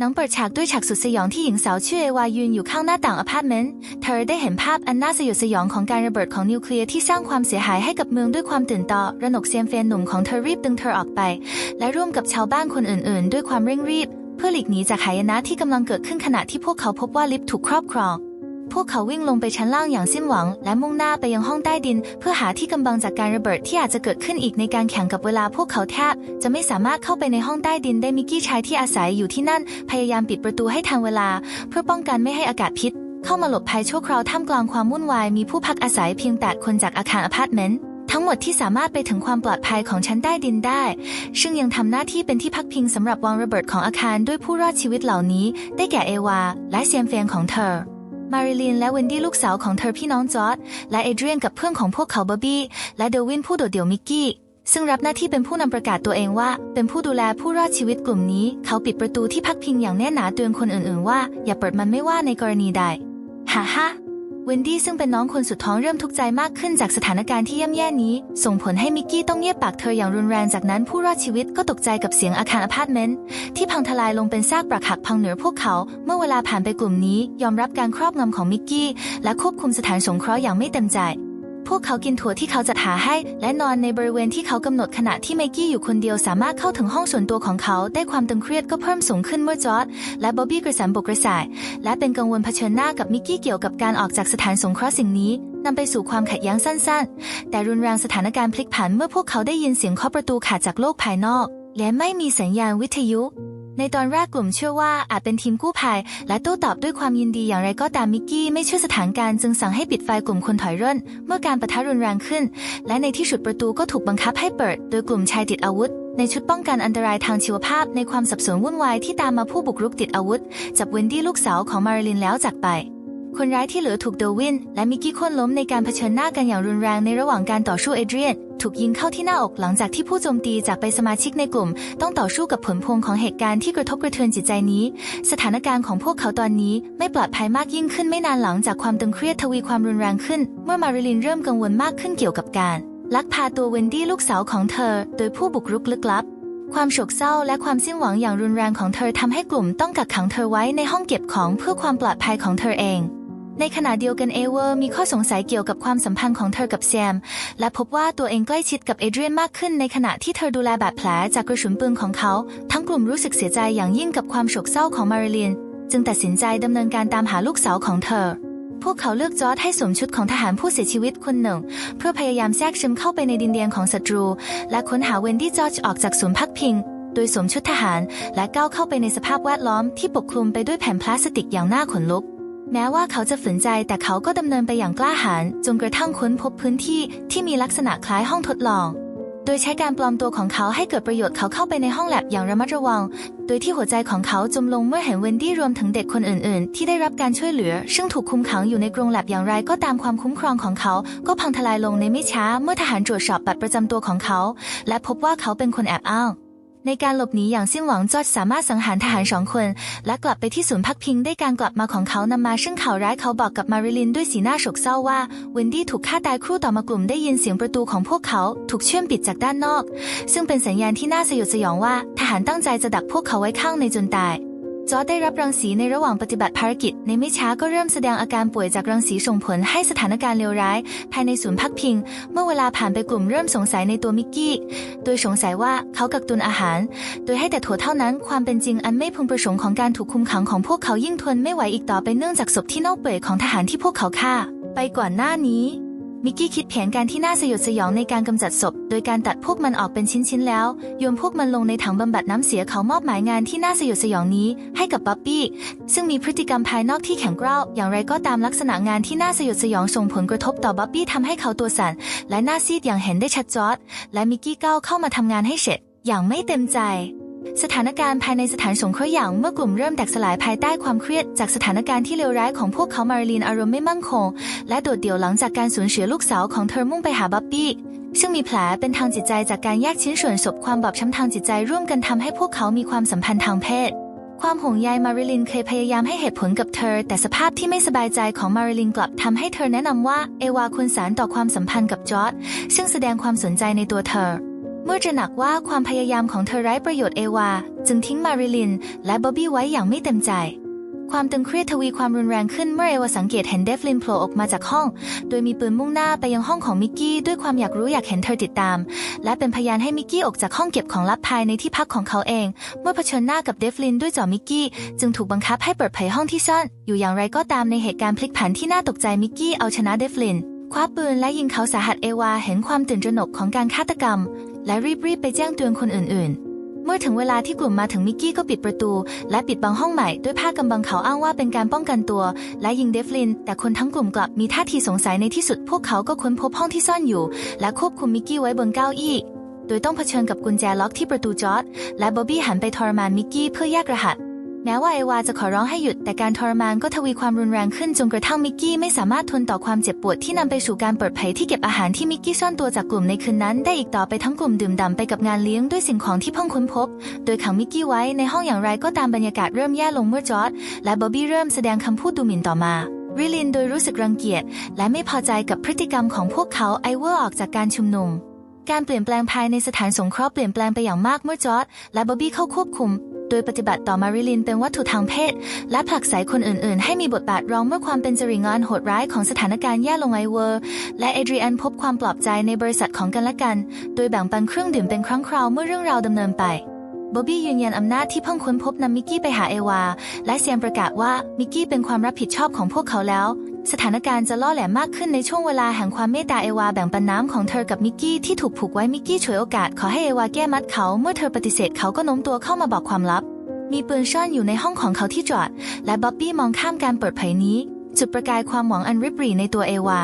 หนังเปิดฉากด้วยฉากสุดสยองที่หญิงสาวชื่อเอวายืนอยู่ข้างหน้าต่างอพาร์ตเมนต์ เธอได้เห็นภาพอันน่าสยดสยองของการระเบิดของนิวเคลียร์ที่สร้างความเสียหายให้กับเมืองด้วยความตื่นตระระหนกเซียนเฟนหนุ่มของเธอรีบดึงเธอออกไป และร่วมกับชาวบ้านคนอื่นๆ ด้วยความเร่งรีบ เพื่อหลีกหนีจากหายนะที่กำลังเกิดขึ้นขณะที่พวกเขาพบว่าลิฟต์ถูกครอบครอง วกเขาวิ่งลงไปชั้นล่างอย่างสิ้นหวัง และมุ่งหน้าไปยังห้องใต้ดิน เพื่อหาที่กำบังจากการระเบิดที่อาจจะเกิดขึ้นอีกในการแข่งกับเวลาพวกเขาแทบ จะไม่สามารถเข้าไปในห้องใต้ดินได้มิกกี้ชายที่อาศัยอยู่ที่นั่น พยายามปิดประตูให้ทันเวลา เพื่อป้องกันไม่ให้อากาศพิษ เข้ามาหลบภัยชั่วคราวท่ามกลางความวุ่นวายมีผู้พักอาศัยเพียงแปดคนจากอาคารอพาร์ตเมนต์ทั้งหมดที่สามารถไปถึงความปลอดภัยของชั้นใต้ดินได้ ซึ่งยังทำหน้าที่เป็นที่พักพิงสำหรับวางระเบิดของอาคารด้วยผู้รอดชีวิตเหล่านี้ ได้แก่เอวา และเซียนเฟียงของเธอ มาริลีนและเวนดี้ลูกสาวของเธอพี่น้องจอร์ดและเอเดรียนกับเพื่อนของพวกเขาเบอร์บี้และเดวินผู้โดดเดี่ยวมิกกี้ซึ่งรับหน้าที่เป็นผู้นำประกาศตัวเองว่า เป็นผู้ดูแลผู้รอดชีวิตกลุ่มนี้ เขาปิดประตูที่พักพิงอย่างแน่นหนาเตือนคนอื่นๆว่า อย่าเปิดมันไม่ว่าในกรณีใดฮ่าฮ่า เวนดี้ซึ่งเป็นน้องคนสุดท้องเริ่มทุกข์ใจมากขึ้นจากสถานการณ์ที่ย่ำแย่นี้ ส่งผลให้มิกกี้ต้องเงียบปากเธออย่างรุนแรงจากนั้นผู้รอดชีวิตก็ตกใจกับเสียงอาคารอพาร์ตเมนต์ที่พังทลายลงเป็นซากปรักหักพังเหนือพวกเขา เมื่อเวลาผ่านไปกลุ่มนี้ ยอมรับการครอบงำของมิกกี้และควบคุมสถานสงเคราะห์อย่างไม่เต็มใจ พวกเขากินถั่วที่เขาจัดหาให้ และนอนในบริเวณที่เขากำหนดขณะที่ไมกี้อยู่คนเดียวสามารถเข้าถึงห้องส่วนตัวของเขาได้ความตึงเครียดก็เพิ่มสูงขึ้นเมื่อจอร์ดและบ๊อบบี้กระสันบกกระส่ายและเป็นกังวลเผชิญหน้ากับมิกกี้เกี่ยวกับการออกจากสถานสงเคราะห์สิ่งนี้นำไปสู่ความขัดแย้งสั้นๆ แต่รุนแรงสถานการณ์พลิกผันเมื่อพวกเขาได้ยินเสียงเคาะประตูขาดจากโลกภายนอก และไม่มีสัญญาณวิทยุ ในตอนแรกกลุ่มเชื่อว่าอาจเป็นทีมกู้ภัย และโต้ตอบด้วยความยินดีอย่างไรก็ตามมิกกี้ไม่เชื่อสถานการณ์จึงสั่งให้ปิดไฟกลุ่มคนถอยร่น เมื่อการประทะรุนแรงขึ้น และในที่สุดประตูก็ถูกบังคับให้เปิด โดยกลุ่มชายติดอาวุธ ในชุดป้องกันอันตรายทางชีวภาพ ในความสับสนวุ่นวายที่ตามมาผู้บุกรุกติดอาวุธ จับเวนดี้ลูกสาวของมาริลินแล้วจากไปคนร้ายที่เหลือถูกเดวินและมิกกี้ค่นล้มในการเผชิญหน้ากันอย่างรุนแรงในระหว่างการต่อสู้เอเดรียน ถูกยิงเข้าที่หน้าอกหลังจากที่ผู้โจมตีจากไปสมาชิกในกลุ่ม ต้องต่อสู้กับผลพวงของเหตุการณ์ที่กระทบกระเทือนจิตใจนี้ สถานการณ์ของพวกเขาตอนนี้ไม่ปลอดภัยมากยิ่งขึ้นไม่นานหลังจากความตึงเครียดทวีความรุนแรงขึ้น เมื่อมาริลินเริ่มกังวลมากขึ้นเกี่ยวกับการลักพาตัวเวนดี้ลูกสาวของเธอ โดยผู้บุกรุกลึกลับ ความโศกเศร้าและความสิ้นหวังอย่างรุนแรงของเธอทำให้กลุ่มต้องกักขังเธอไว้ในห้องเก็บของเพื่อความปลอดภัยของเธอเอง ในขณะเดียวกันเอเวอร์มีข้อสงสัยเกี่ยวกับความสัมพันธ์ของเธอกับแซม และพบว่าตัวเองใกล้ชิดกับเอเดรียนมากขึ้นในขณะที่เธอดูแลบาดแผลจากกระสุนปืนของเขา ทั้งกลุ่มรู้สึกเสียใจอย่างยิ่งกับความโศกเศร้าของมาริลินจึงตัดสินใจดำเนินการตามหาลูกสาวของเธอ พวกเขาเลือกจอร์ดให้สวมชุดของทหารผู้เสียชีวิตคนหนึ่ง เพื่อพยายามแทรกซึมเข้าไปในดินแดนของศัตรู และค้นหาเวนดี้จอร์จออกจากศูนย์พักพิง โดยสวมชุดทหาร และก้าวเข้าไปในสภาพแวดล้อมที่ปกคลุมไปด้วยแผ่นพลาสติกอย่างน่าขนลุก แม้ว่าเขาจะฝืนใจแต่เขาก็ดำเนินไปอย่างกล้าหาญจนกระทั่งค้นพบพื้นที่ที่มีลักษณะคล้ายห้องทดลอง โดยใช้การปลอมตัวของเขาให้เกิดประโยชน์เขาเข้าไปในห้องแลบอย่างระมัดระวัง โดยที่หัวใจของเขาจมลงเมื่อเห็นเวนดี้รวมถึงเด็กคนอื่น ๆ ที่ได้รับการช่วยเหลือ ซึ่งถูกคุมขังอยู่ในกรงแลบอย่างไรก็ตามความคุ้มครองของเขา ก็พังทลายลงในไม่ช้าเมื่อทหารตรวจสอบบัตรประจำตัวของเขา และพบว่าเขาเป็นคนแอบอ้าง ในการหลบหนีอย่างสิ้นหวังจอร์จสามารถสังหารทหารสองคน และกลับไปที่ศูนย์พักพิงได้การกลับมาของเขานำมาซึ่งข่าวร้ายเขาบอกกับมาริลินด้วยสีหน้าโศกเศร้าว่าวินดี้ถูกฆ่าตายครู่ต่อมากลุ่มได้ยินเสียงประตูของพวกเขาถูกเชื่อมปิดจากด้านนอก ซึ่งเป็นสัญญาณที่น่าสยดสยองว่าทหารตั้งใจจะดักพวกเขาไว้ข้างในจนตาย จอร์จได้รับรังสีในระหว่างปฏิบัติภารกิจ ในไม่ช้าก็เริ่มแสดงอาการป่วยจากรังสีส่งผลให้สถานการณ์เลวร้าย ภายในศูนย์พักพิง เมื่อเวลาผ่านไปกลุ่มเริ่มสงสัยในตัวมิกกี้ โดยสงสัยว่าเขากักตุนอาหาร โดยให้แต่ถั่วเท่านั้นความเป็นจริงอันไม่พึงประสงค์ของการถูกคุมขังของพวกเขายิ่งทนไม่ไหวอีกต่อไปเนื่องจากศพที่เน่าเปื่อยของทหารที่พวกเขาฆ่า ไปก่อนหน้านี้ มิกกี้คิดแผนการที่น่าสยดสยองในการกำจัดศพ โดยการตัดพวกมันออกเป็นชิ้นๆแล้วโยนพวกมันลงในถังบำบัดน้ำเสียเขามอบหมายงานที่น่าสยดสยองนี้ให้กับบ๊อบบี้ ซึ่งมีพฤติกรรมภายนอกที่แข็งกร้าวอย่างไรก็ตามลักษณะงานที่น่าสยดสยองส่งผลกระทบต่อบ๊อบบี้ทำให้เขาตัวสั่นและหน้าซีดอย่างเห็นได้ชัดจอดและมิกกี้ก้าวเข้ามาทำงานให้เสร็จอย่างไม่เต็มใจ สถานการณ์ภายในสถานสงเคราะห์อย่างเมื่อกลุ่มเริ่มแตกสลายภายใต้ความเครียด จากสถานการณ์ที่เลวร้ายของพวกเขามาริลีนอารมณ์ไม่มั่นคง และโดดเดี่ยวหลังจากการสูญเสียลูกสาวของเธอมุ่งไปหาบ๊อบบี้ซึ่งมีแผลเป็นทางจิตใจจากการแยกชิ้นส่วนศพความบอบช้ำทางจิตใจร่วมกันทำให้พวกเขามีความสัมพันธ์ทางเพศ ความห่วงใยมาริลินเคยพยายามให้เหตุผลกับเธอ แต่สภาพที่ไม่สบายใจของมาริลินกลับทำให้เธอแนะนำว่าเอวาควรสารต่อความสัมพันธ์กับจอร์ดซึ่งแสดงความสนใจในตัวเธอ เมื่อตระหนักว่าความพยายามของเธอไร้ประโยชน์เอวา จึงทิ้งมาริลิน และบ๊อบบี้ไว้อย่างไม่เต็มใจ ความตึงเครียดทวีความรุนแรงขึ้นเมื่อเอวาสังเกตเห็นเดฟลินโผล่ออกมาจากห้อง โดยมีปืนมุ่งหน้าไปยังห้องของมิกกี้ด้วยความอยากรู้อยากเห็นเธอติดตาม และเป็นพยานให้มิกกี้ออกจากห้องเก็บของลับภายในที่พักของเขาเอง เมื่อเผชิญหน้ากับเดฟลินด้วยจอมิกกี้จึงถูกบังคับให้เปิดเผยห้องที่ซ่อน อยู่อย่างไรก็ตามในเหตุการณ์พลิกผันที่น่าตกใจมิกกี้เอาชนะเดฟลินคว้าปืนและยิงเขาสาหัสเอวาเห็นความตื่นตระหนกของการฆาตกรรม และรีบๆไปแจ้งเตือนคนอื่นๆ เมื่อถึงเวลาที่กลุ่มมาถึงมิกกี้ก็ปิดประตู และปิดบังห้องใหม่ด้วยผ้ากำบังเขาอ้างว่าเป็นการป้องกันตัว และยิงเดฟลิน แต่คนทั้งกลุ่มกลับมีท่าทีสงสัยในที่สุด พวกเขาก็ค้นพบห้องที่ซ่อนอยู่ และควบคุมมิกกี้ไว้บนเก้าอี้โดยต้องเผชิญกับกุญแจล็อกที่ประตูจอร์ดและบ๊อบบี้หันไปทรมานมิกกี้เพื่อแยกรหัส แม้ว่าเอวาจะขอร้องให้หยุด แต่การทรมานก็ทวีความรุนแรงขึ้นจนกระทั่งมิกกี้ไม่สามารถทนต่อความเจ็บปวดที่นำไปสู่การเปิดเผยที่เก็บอาหารที่มิกกี้ซ่อนตัวจากกลุ่มในคืนนั้น ได้อีกต่อไปทั้งกลุ่มดื่มด่ำไปกับงานเลี้ยงด้วยสิ่งของที่เพิ่งค้นพบ โดยขังมิกกี้ไว้ในห้องอย่างไรก็ตามบรรยากาศเริ่มแย่ลงเมื่อจอร์ดและบ๊อบบี้เริ่มแสดงคำพูดดูหมิ่นต่อมาริลินโดยรู้สึกรังเกียจและไม่พอใจกับพฤติกรรมของพวกเขาไอเวอร์ออกจากการชุมนุมการเปลี่ยนแปลงภายในสถานสงเคราะห์เปลี่ยนแปลงไปอย่างมากเมื่อจอร์ดและบ๊อบบี้เข้าควบคุม โดยปฏิบัติต่อมาริลินเป็นวัตถุทางเพศ และผลักไสคนอื่นๆ ให้มีบทบาทรองเมื่อความเป็นจริงานโหดร้ายของสถานการณ์แย่ลงไอเวอร์ และเอเดรียนพบความปลอบใจในบริษัทของกันและกัน โดยแบ่งปันเครื่องดื่มเป็นครั้งคราวเมื่อเรื่องราวดำเนินไปบ๊อบบี้ยืนยันอำนาจที่เพิ่งค้นพบนำมิกกี้ไปหาเอวา และเซียมประกาศว่ามิกกี้เป็นความรับผิดชอบของพวกเขาแล้ว สถานการณ์จะล่อแหลมมากขึ้นในช่วงเวลาแห่งความเมตตาเอวาแบ่งปันน้ำของเธอกับมิกกี้ที่ถูกผูกไว้มิกกี้ฉวยโอกาสขอให้เอวาแก้มัดเขาเมื่อเธอปฏิเสธเขาก็โน้มตัวเข้ามาบอกความลับ มีปืนซ่อนอยู่ในห้องของเขาที่จอด และบ๊อบบี้มองข้ามการเปิดเผยนี้ จุดประกายความหวังอันริบหรี่ในตัวเอวา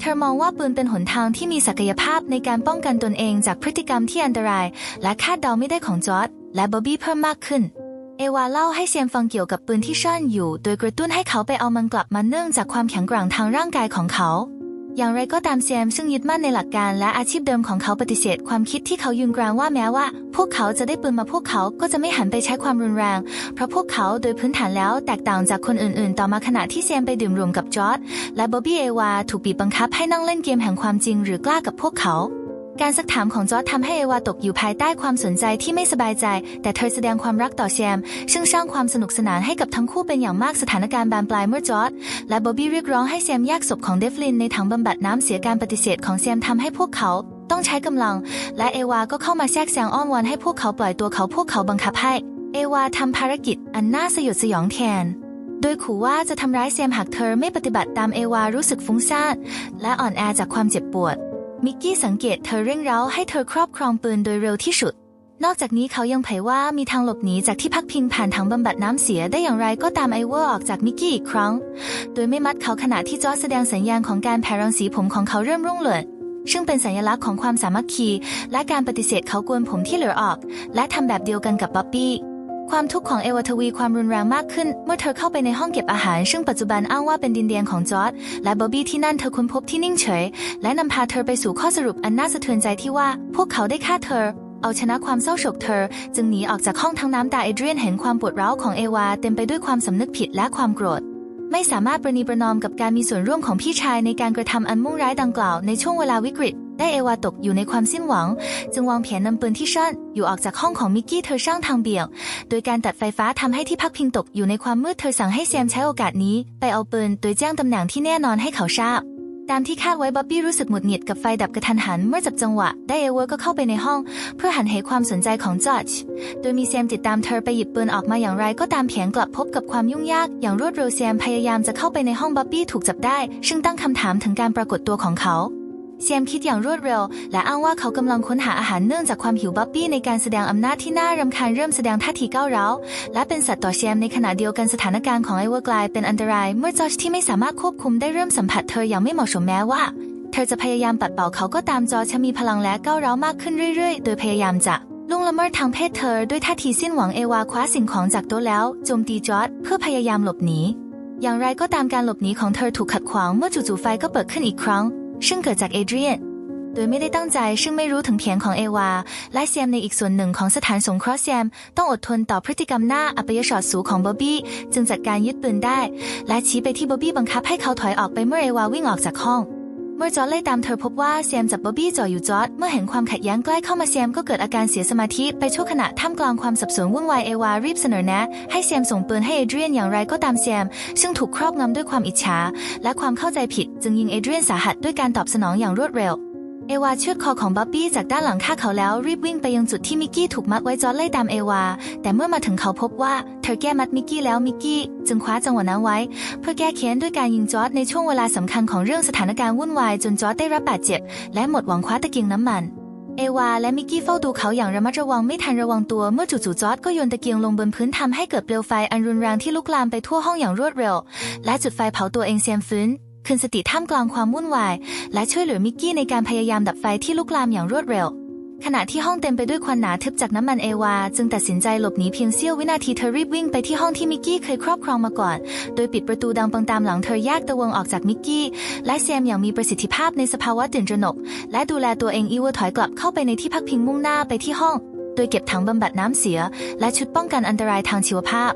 เธอมองว่าปืนเป็นหนทางที่มีศักยภาพในการป้องกันตนเองจากพฤติกรรมที่อันตราย และคาดเดาไม่ได้ของจอร์ดและบ๊อบบี้เพิ่มมากขึ้น เอวาเล่าให้เซียมฟังเกี่ยวกับปืนที่ซ่อนอยู่ โดยกระตุ้นให้เขาไปเอามันกลับมาเนื่องจากความแข็งแกร่งทางร่างกายของเขา อย่างไรก็ตามเซียมซึ่งยึดมั่นในหลักการและอาชีพเดิมของเขาปฏิเสธความคิดที่เขายืนกรานว่าแม้ว่า พวกเขาจะได้ปืนมาพวกเขาก็จะไม่หันไปใช้ความรุนแรง เพราะพวกเขาโดยพื้นฐานแล้วแตกต่างจากคนอื่น ๆ ต่อมาขณะที่เซียมไปดื่มรวมกับจอร์ดและบ๊อบบี้เอวาถูกบีบบังคับให้นั่งเล่นเกมแห่งความจริงหรือกล้ากับพวกเขา การซักถามของจอร์ดทำให้เอวาตกอยู่ภายใต้ความสนใจที่ไม่สบายใจ แต่เธอแสดงความรักต่อแซมซึ่งสร้างความสนุกสนานให้กับทั้งคู่เป็นอย่างมากสถานการณ์บานปลายเมื่อจอร์ดและบ๊อบบี้เรียกร้องให้แซมแยกศพของเดฟลินในถังบำบัดน้ำเสียการปฏิเสธของแซมทำให้พวกเขาต้องใช้กำลัง และเอวาก็เข้ามาแทรกแซงอ้อนวอนให้พวกเขาปล่อยตัวเขาพวกเขาบังคับให้ เอวาทำภารกิจอันน่าสยดสยองแทน โดยขู่ว่าจะทำร้ายแซมหากเธอไม่ปฏิบัติตามเอวารู้สึกฟุ้งซ่านและอ่อนแอจากความเจ็บปวด มิกกี้สังเกตเธอเร่งเร้าให้เธอครอบครองปืนโดยเร็วที่สุด นอกจากนี้เขายังเผยว่ามีทางหลบหนีจากที่พักพิงผ่านถังบำบัดน้ำเสียได้อย่างไรก็ตามไอเวอร์ออกจากมิกกี้อีกครั้ง โดยไม่มัดเขาขณะที่จอร์แสดงสัญญาณของการแผ่รังสีผมของเขาเริ่มรุ่งเรืองซึ่งเป็นสัญลักษณ์ของความสามัคคี และการปฏิเสธเขากวนผมที่เหลือออก และทำแบบเดียวกันกับบ๊อบบี้ ความทุกข์ของเอวาทวีความรุนแรงมากขึ้น เมื่อเธอเข้าไปในห้องเก็บอาหาร ซึ่งปัจจุบันอ้างว่าเป็นดินแดนของจอร์ดและบอบบี้ที่นั่นเธอค้นพบที่นิ่งเฉย และนำพาเธอไปสู่ข้อสรุปอันน่าสะเทือนใจที่ว่า พวกเขาได้ฆ่าเธอ เอาชนะความเศร้าโศกเธอ จึงหนีออกจากห้องทั้งน้ำตาเอเดรียนเห็นความปวดร้าวของเอวาเต็มไปด้วยความสำนึกผิดและความโกรธไม่สามารถประนีประนอมกับการมีส่วนร่วมของพี่ชายในการกระทำอันมุ่งร้ายดังกล่าวในช่วงเวลาวิกฤต ได้เอวาตกอยู่ในความสิ้นหวัง จึงวางแผนนำปืนที่ซ่อนอยู่ออกจากห้องของมิกกี้เธอสร้างทางเบี่ยง โดยการตัดไฟฟ้าทำให้ที่พักพิงตกอยู่ในความมืดเธอสั่งให้แซมใช้โอกาสนี้ ไปเอาปืนโดยแจ้งตำแหน่งที่แน่นอนให้เขาทราบตามที่คาดไว้บ๊อบบี้รู้สึกหงุดหงิดกับไฟดับกระทันหันเมื่อจับจังหวะ ได้เอเวอร์ก็เข้าไปในห้อง เพื่อหันเหความสนใจของจอร์จโดยมีแซมติดตามเธอไปหยิบปืนออกมาอย่างไรก็ตามแผนกลับพบกับความยุ่งยาก อย่างรวดเร็วแซมพยายามจะเข้าไปในห้องบ๊อบบี้ถูกจับได้ ซึ่งตั้งคำถามถึงการปรากฏตัวของเขา แซมคิดอย่างรวดเร็ว และอ้างว่าเขากำลังค้นหาอาหารเนื่องจากความหิวบ๊อบบี้ในการแสดงอำนาจที่น่ารำคาญเริ่มแสดงท่าทีก้าวร้าวและเป็นสัตว์ต่อแซมในขณะเดียวกันสถานการณ์ของไอเวอร์กลายเป็นอันตราย เมื่อจอร์จที่ไม่สามารถควบคุมได้เริ่มสัมผัสเธออย่างไม่เหมาะสมแม้ว่า เธอจะพยายามปัดเป่าเขาก็ตามจอร์จมีพลังและก้าวร้าวมากขึ้นเรื่อยๆ โดยพยายามจะล่วงละเมิดทางเพศเธอด้วยท่าทีสิ้นหวังเอวาคว้าสิ่งของจากโต๊ะแล้วโจมตีจอร์จเพื่อพยายามหลบหนีอย่างไรก็ตามการหลบหนีของเธอถูกขัดขวางเมื่อจู่ๆไฟก็เปิดขึ้นอีกครั้ง ซึ่งเกิดจากเอเดรียน โดยไม่ได้ตั้งใจซึ่งไม่รู้ถึงเพียงของเอวา และแซมในอีกส่วนหนึ่งของสถานสงเคราะห์แซม ต้องอดทนต่อพฤติกรรมหน้าอัปยศสูของบ๊อบบี้จึงจัดการยึดปืนได้ และชี้ไปที่บ๊อบบี้บังคับให้เขาถอยออกไปเมื่อเอวาวิ่งออกจากห้อง เมื่อจอร์ดไล่ตามเธอพบว่าแซมจับบ๊อบบี้จ่ออยู่จอร์ดเมื่อเห็นความขัดแย้งใกล้เข้ามาแซมก็เกิดอาการเสียสมาธิไปชั่วขณะท่ามกลางความสับสนวุ่นวายเอวารีบเสนอแนะ ให้แซมส่งปืนให้เอเดรียนอย่างไรก็ตามแซมซึ่งถูกครอบงำด้วยความอิจฉาและความเข้าใจผิด จึงยิงเอเดรียนสาหัสด้วยการตอบสนองอย่างรวดเร็ว เอวาเชือดคอของบ๊อบบี้จากด้านหลังฆ่าเขาแล้วรีบวิ่งไปยังจุดที่มิกกี้ถูกมัดไว้จอร์ไล่ตามเอวา แต่เมื่อมาถึงเขาพบว่าเธอแก้มัดมิกกี้แล้วมิกกี้จึงคว้าจังหวะนั้นไว้ เพื่อแก้แค้นด้วยการยิงจอร์จในช่วงเวลาสำคัญของเรื่องสถานการณ์วุ่นวายจนจอร์จได้รับบาดเจ็บ และหมดหวังคว้าตะเกียงน้ำมันเอวาและมิกกี้เฝ้าดูเขาอย่างระมัดระวังไม่ทันระวังตัวเมื่อจู่ๆจอร์จก็โยนตะเกียงลงบนพื้นทำให้เกิดเปลวไฟอันรุนแรงที่ลุกลามไปทั่วห้องอย่างรวดเร็ว และจุดไฟเผาตัวเองเซียมฟื้น คืนสติท่ามกลางความวุ่นวาย และช่วยเหลือมิกกี้ในการพยายามดับไฟที่ลุกลามอย่างรวดเร็ว ขณะที่ห้องเต็มไปด้วยควันหนาทึบจากน้ำมันเอวา จึงตัดสินใจหลบหนีเพียงเสี้ยววินาทีเธอรีบวิ่งไปที่ห้องที่มิกกี้เคยครอบครองมาก่อน โดยปิดประตูดังปังตามหลังเธอแยกตะวงออกจากมิกกี้ และแซมอย่างมีประสิทธิภาพในสภาวะตื่นตระหนก และดูแลตัวเองอีวอถอยกลับเข้าไปในที่พักพิงมุ่งหน้าไปที่ห้อง โดยเก็บถังบำบัดน้ำเสีย และชุดป้องกันอันตรายทางชีวภาพ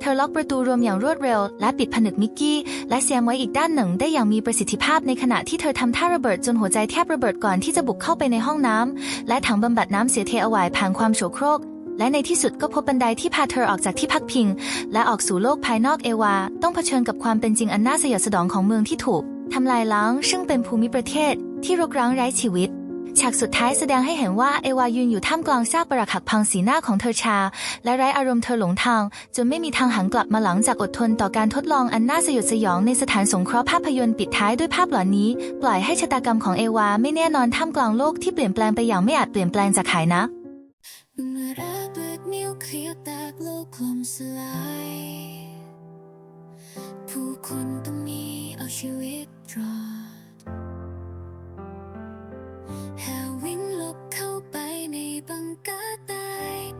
เธอล็อกประตูรวมอย่างรวดเร็ว และปิดผนึกมิกกี้ และแซมไว้อีกด้านหนึ่งได้อย่างมีประสิทธิภาพในขณะที่เธอทำท่าระเบิดจนหัวใจแทบระเบิดก่อนที่จะบุกเข้าไปในห้องน้ำและถังบำบัดน้ำเสียเทเอาไว้ผ่านความโสโครกและในที่สุดก็พบบันไดที่พาเธอออกจากที่พักพิง และออกสู่โลกภายนอกเอวา ต้องเผชิญกับความเป็นจริงอันน่าสยดสยองของเมืองที่ถูกทำลายล้าง ซึ่งเป็นภูมิประเทศที่รกร้างไร้ชีวิต ฉากสุดท้ายแสดงให้เห็นว่าเอวายืนอยู่ท่ามกลางซากปรักหักพังสีหน้าของเธอชา และไร้อารมณ์เธอหลงทาง จนไม่มีทางหันกลับมาหลังจากอดทนต่อการทดลองอันน่าสยดสยองในสถานสงเคราะห์ภาพยนตร์ปิดท้ายด้วยภาพหลอนนี้ ปล่อยให้ชะตากรรมของเอวาไม่แน่นอนท่ามกลางโลกที่เปลี่ยนแปลงไปอย่างไม่อาจเปลี่ยนแปลงจากหายนะเมื่อระเบิดนิวเคลียร์แตกโลกล่มสลายผู้คนต้องหนีเอาชีวิตรอด แหววิ่งหลบเข้าไปในบังกาใต้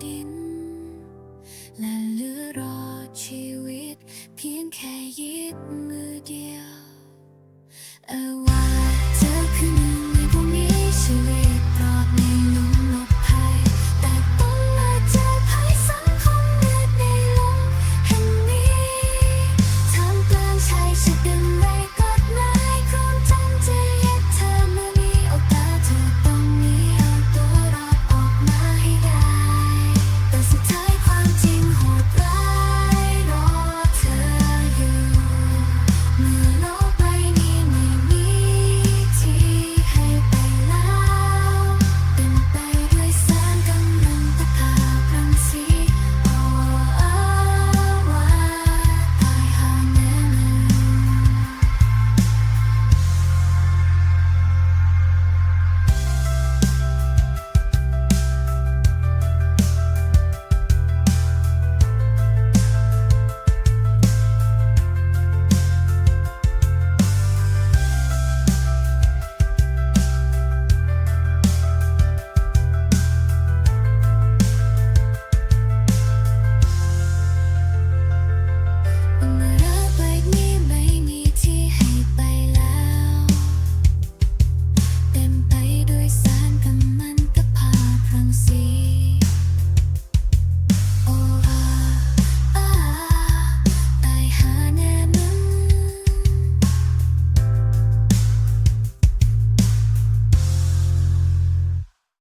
ดิน